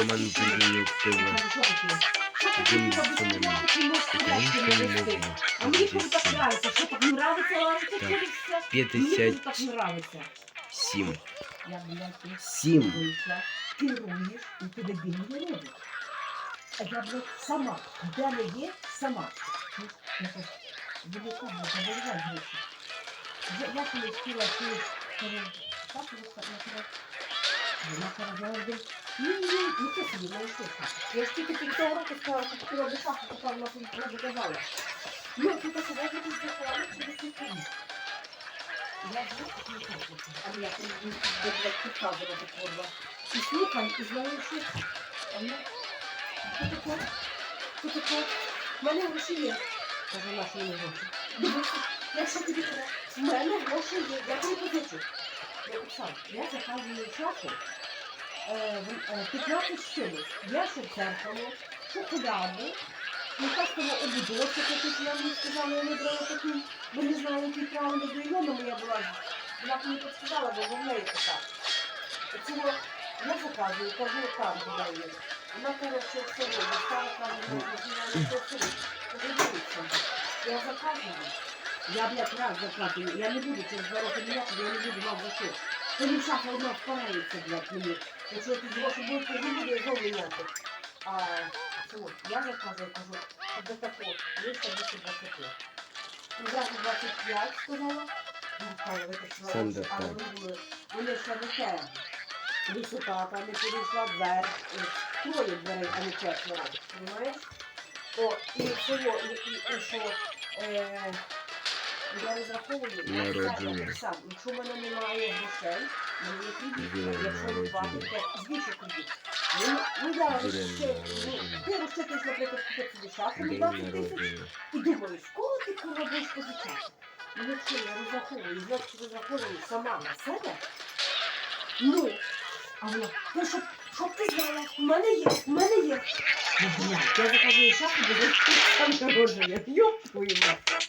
А мені коли так нравиться, що так нравиться, лазити через все. Мені коли так нравиться. Я, блядь, Сім. керуєш, і тебе бігу не робить. А я, блядь, сама, де не є, сама. Я кажу, велика, блядь, гроші. Я, коли хотіла, ти, так, я я вона не не Я ж тільки під того року сказала, що хотіла би то там нас не доказала. Ну, ти так що ти сказала, що ти не я живу не хочу, але я не блядь, підказувала курва. І слухай, і знаю, що вона... Що таке? Що таке? В мене гроші є. Каже, наші не гроші. Якщо тобі треба, в мене гроші є, я тобі позичу. Я заказую е, 15 штук. Я ще дзеркало, шоколаду, якась того ободочок, якийсь я мені сказала, я не брала таку, бо не знаю, який правильно знайома моя була. Вона мені підсказала, бо в неї така. Цього я заказую, кажу, карту даю. Вона каже, що все є, стала знаю, що все є. Дивіться, я заказую. Я, блядь, раз заказую, я не буду через два роки міняти, я не буду мав за що. Шафа одна впорається, блядь, мені. Якщо ти гроші будуть, то не буду його міняти. А цього, я заказую, кажу, що до такого, до 20. Ну, зразу 25 сказала. Ну, хай витащила, Сандер, але вони були, вони ще те. Висота, там не перейшла дверь. е, Троє дверей, а не четверо. Понимаєш? О, і цього, і, і, і що, е, я розраховую, я так сам, якщо в мене немає грошей, мені кредит, якщо платить, я збільшу кредит. Ну, ну я ще, ну, ти розчитуєш, наприклад, купити собі шаху, День 20 тисяч, і думаєш, кого ти кого будеш позичати? Ну, якщо я розраховую, значить розраховую сама на себе, ну, а вона, ну, щоб, щоб ти знала, в мене є, в мене є. Ну, блядь, я заказую шаху, бо я сам народження. Йоп твою мать.